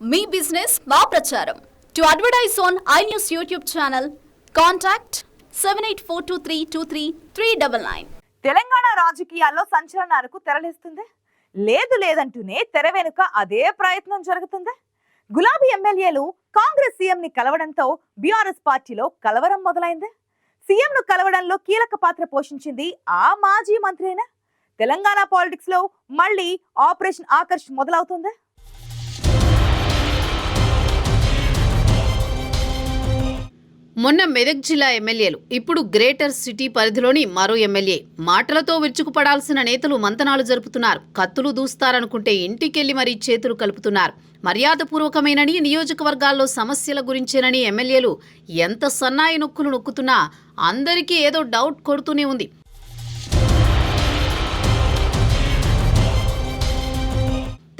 మీ business మా ప్రచారం. To advertise on I News YouTube channel contact seven eight four two three two three three double nine Telangana రాజకీయాల్లో సంచలనాలకు తెరలేస్తుంది. లేదు లేదంటూనే తెర వెనుక అదే ప్రయత్నం జరుగుతుంది. గులాబీ ఎమ్మెల్యేలు కాంగ్రెస్ సీఎం ని కలవడంతో బీఆర్ఎస్ పార్టీలో కలవరం మొదలైంది. సీఎం ను కలవడంలో కీలక పాత్ర పోషించింది ఆ మాజీ మంత్రేనా? తెలంగాణ పాలిటిక్స్లో మళ్ళీ ఆపరేషన్ ఆకర్ష్ మొదలవుతుంది. మొన్న మెదక్ జిల్లా ఎమ్మెల్యేలు ఇప్పుడు గ్రేటర్ సిటీ పరిధిలోని మరో ఎమ్మెల్యే. మాటలతో విరుచుకుపడాల్సిన నేతలు మంతనాలు జరుపుతున్నారు. కత్తులు దూస్తారనుకుంటే ఇంటికెళ్ళి మరీ చేతులు కలుపుతున్నారు. మర్యాదపూర్వకమేనని నియోజకవర్గాల్లో సమస్యల గురించేనని ఎమ్మెల్యేలు ఎంత సన్నాయి నొక్కులు నొక్కుతున్నా అందరికీ ఏదో డౌట్ కొడుతూనే ఉంది.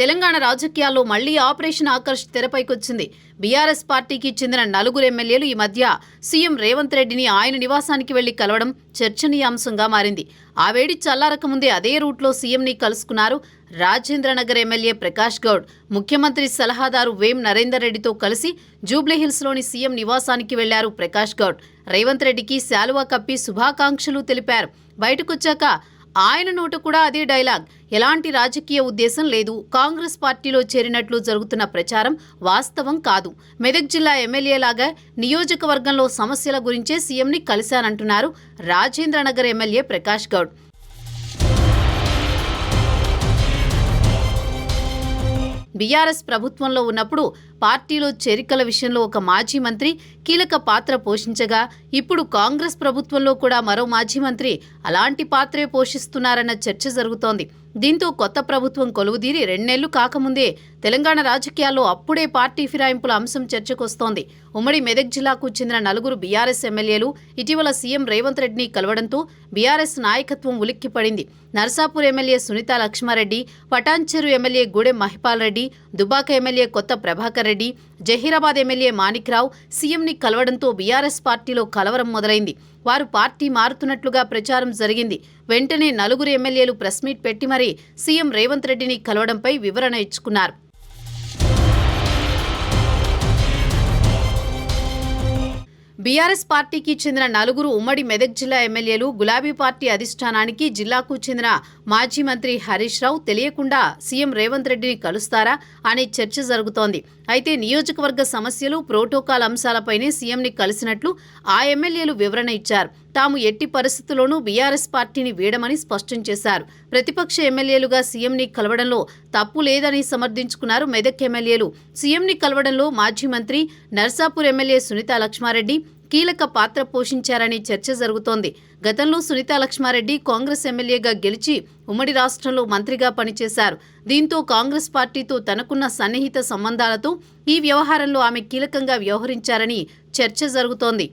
తెలంగాణ రాజకీయాల్లో మళ్ళీ ఆపరేషన్ ఆకర్ష్ తెరపైకొచ్చింది. బీఆర్ఎస్ పార్టీకి చెందిన నలుగురు ఎమ్మెల్యేలు ఈ మధ్య సీఎం రేవంత్ రెడ్డిని ఆయన నివాసానికి వెళ్ళి కలవడం చర్చనీయాంశంగా మారింది. ఆ వేడి చల్లారకముందే అదే రూట్లో సీఎంని కలుసుకున్నారు రాజేంద్రనగర్ ఎమ్మెల్యే ప్రకాష్ గౌడ్. ముఖ్యమంత్రి సలహాదారు వేం నరేందర్ రెడ్డితో కలిసి జూబ్లీహిల్స్లోని సీఎం నివాసానికి వెళ్ళారు ప్రకాష్ గౌడ్. రేవంత్ రెడ్డికి శాలువా కప్పి శుభాకాంక్షలు తెలిపారు. బయటకొచ్చాక ఆయన నోట కూడా అదే డైలాగ్. ఎలాంటి రాజకీయ ఉద్దేశం లేదు. కాంగ్రెస్ పార్టీలో చేరినట్లు జరుగుతున్న ప్రచారం వాస్తవం కాదు. మెదక్ జిల్లా ఎమ్మెల్యేలాగా నియోజకవర్గంలో సమస్యల గురించే సీఎంని కలిశానంటున్నారు రాజేంద్రనగర్ ఎమ్మెల్యే ప్రకాష్ గౌడ్. బీఆర్ఎస్ ప్రభుత్వంలో ఉన్నప్పుడు పార్టీలో చేరికల విషయంలో ఒక మాజీ మంత్రి కీలక పాత్ర పోషించగా ఇప్పుడు కాంగ్రెస్ ప్రభుత్వంలో కూడా మరో మాజీ మంత్రి అలాంటి పాత్రే పోషిస్తున్నారన్న చర్చ జరుగుతోంది. దీంతో కొత్త ప్రభుత్వం కొలువుదీరి రెండేళ్ళు కాకముందే తెలంగాణ రాజకీయాల్లో అప్పుడే పార్టీ ఫిరాయింపుల అంశం చర్చకొస్తోంది. ఉమ్మడి మెదక్ జిల్లాకు చెందిన నలుగురు బీఆర్ఎస్ ఎమ్మెల్యేలు ఇటీవల సీఎం రేవంత్ రెడ్డిని కలవడంతో బీఆర్ఎస్ నాయకత్వం ఉలిక్కిపడింది. Narsapur MLA Sunitha Laxma Reddy Patancheru MLA Gudem Mahipal Reddy Dubbaka MLA Kotha Prabhakar Reddy Zaheerabad MLA Manikrao సీఎంని కలవడంతో బీఆర్ఎస్ పార్టీలో కలవరం మొదలైంది. వారు పార్టీ మారుతున్నట్లుగా ప్రచారం జరిగింది. వెంటనే నలుగురు ఎమ్మెల్యేలు ప్రెస్ మీట్ పెట్టి మరీ సీఎం రేవంత్ రెడ్డిని కలవడంపై వివరణ ఇచ్చుకున్నారు. బీఆర్ఎస్ పార్టీకి చెందిన నలుగురు ఉమ్మడి మెదక్ జిల్లా ఎమ్మెల్యేలు గులాబీ పార్టీ అధిష్టానానికి జిల్లాకు చెందిన మాజీ మంత్రి హరీష్ రావు తెలియకుండా సీఎం రేవంత్ రెడ్డిని కలుస్తారా అనే చర్చ జరుగుతోంది. అయితే నియోజకవర్గ సమస్యలు ప్రోటోకాల్ అంశాలపైనే సీఎంని కలిసినట్లు ఆ ఎమ్మెల్యేలు వివరణ ఇచ్చారు. తాము ఎట్టి పరిస్థితుల్లోనూ బీఆర్ఎస్ పార్టీని వీడమని స్పష్టం చేశారు. ప్రతిపక్ష ఎమ్మెల్యేలుగా సీఎంని కలవడంలో తప్పు లేదని సమర్థించుకున్నారు మెదక్ ఎమ్మెల్యేలు. సీఎంని కలవడంలో మాజీ మంత్రి నర్సాపూర్ ఎమ్మెల్యే సునీత లక్ష్మారెడ్డి కీలక పాత్ర పోషించారని చర్చ జరుగుతోంది. గతంలో సునీత లక్ష్మారెడ్డి కాంగ్రెస్ ఎమ్మెల్యేగా గెలిచి ఉమ్మడి రాష్ట్రంలో మంత్రిగా పనిచేశారు. దీంతో కాంగ్రెస్ పార్టీతో తనకున్న సన్నిహిత సంబంధాలతో ఈ వ్యవహారంలో ఆమె కీలకంగా వ్యవహరించారని చర్చ జరుగుతోంది.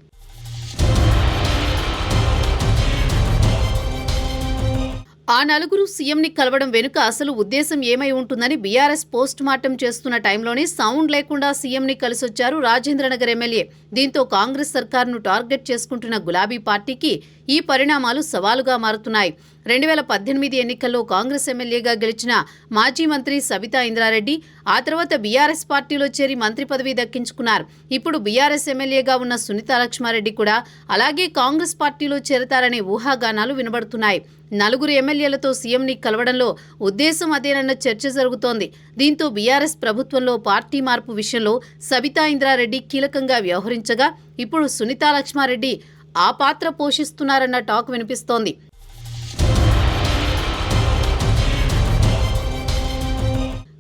ఆ నలుగురు సీఎంని కలవడం వెనుక అసలు ఉద్దేశం ఏమై ఉంటుందని బీఆర్ఎస్ పోస్ట్ మార్టం చేస్తున్న టైంలోనే సౌండ్ లేకుండా సీఎంని కలిసొచ్చారు రాజేంద్రనగర్ ఎమ్మెల్యే. దీంతో కాంగ్రెస్ సర్కార్ను టార్గెట్ చేసుకుంటున్న గులాబీ పార్టీకి ఈ పరిణామాలు సవాలుగా మారుతున్నాయి. రెండు వేల పద్దెనిమిది ఎన్నికల్లో కాంగ్రెస్ ఎమ్మెల్యేగా గెలిచిన మాజీ మంత్రి సబితా ఇంద్రారెడ్డి ఆ తర్వాత బీఆర్ఎస్ పార్టీలో చేరి మంత్రి పదవి దక్కించుకున్నారు. ఇప్పుడు బీఆర్ఎస్ ఎమ్మెల్యేగా ఉన్న సునీత లక్ష్మారెడ్డి కూడా అలాగే కాంగ్రెస్ పార్టీలో చేరతారనే ఊహాగానాలు వినబడుతున్నాయి. నలుగురు ఎమ్మెల్యేలతో సీఎంని కలవడంలో ఉద్దేశం అదేనన్న చర్చ జరుగుతోంది. దీంతో బీఆర్ఎస్ ప్రభుత్వంలో పార్టీ మార్పు విషయంలో సబితా ఇంద్రారెడ్డి కీలకంగా వ్యవహరించగా ఇప్పుడు సునీతా లక్ష్మారెడ్డి ఆ పాత్ర పోషిస్తున్నారన్న టాక్ వినిపిస్తోంది.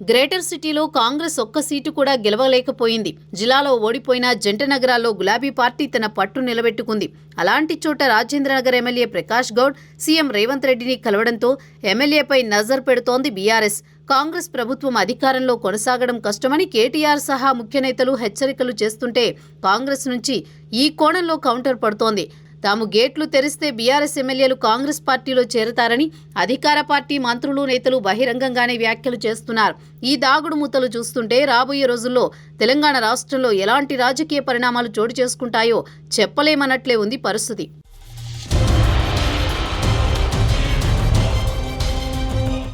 గ్రేటర్ సిటీలో కాంగ్రెస్ ఒక్క సీటు కూడా గెలవలేకపోయింది. జిల్లాలో ఓడిపోయిన జంట నగరాల్లో గులాబీ పార్టీ తన పట్టు నిలబెట్టుకుంది. అలాంటి చోట రాజేంద్రనగర్ ఎమ్మెల్యే ప్రకాష్ గౌడ్ సీఎం రేవంత్ రెడ్డిని కలవడంతో ఎమ్మెల్యేపై నజర్ పెడుతోంది బీఆర్ఎస్. కాంగ్రెస్ ప్రభుత్వం అధికారంలో కొనసాగడం కష్టమని కేటీఆర్ సహా ముఖ్య నేతలు హెచ్చరికలు చేస్తుంటే కాంగ్రెస్ నుంచి ఈ కోణంలో కౌంటర్ పడుతోంది. తాము గేట్లు తెరిస్తే బీఆర్ఎస్ ఎమ్మెల్యేలు కాంగ్రెస్ పార్టీలో చేరతారని అధికార పార్టీ మంత్రులు నేతలు బహిరంగంగానే వ్యాఖ్యలు చేస్తున్నారు. ఈ దాగుడు మూతలు చూస్తుంటే రాబోయే రోజుల్లో తెలంగాణ రాష్ట్రంలో ఎలాంటి రాజకీయ పరిణామాలు చోటు చేసుకుంటాయో చెప్పలేమన్నట్లే ఉంది పరిస్థితి.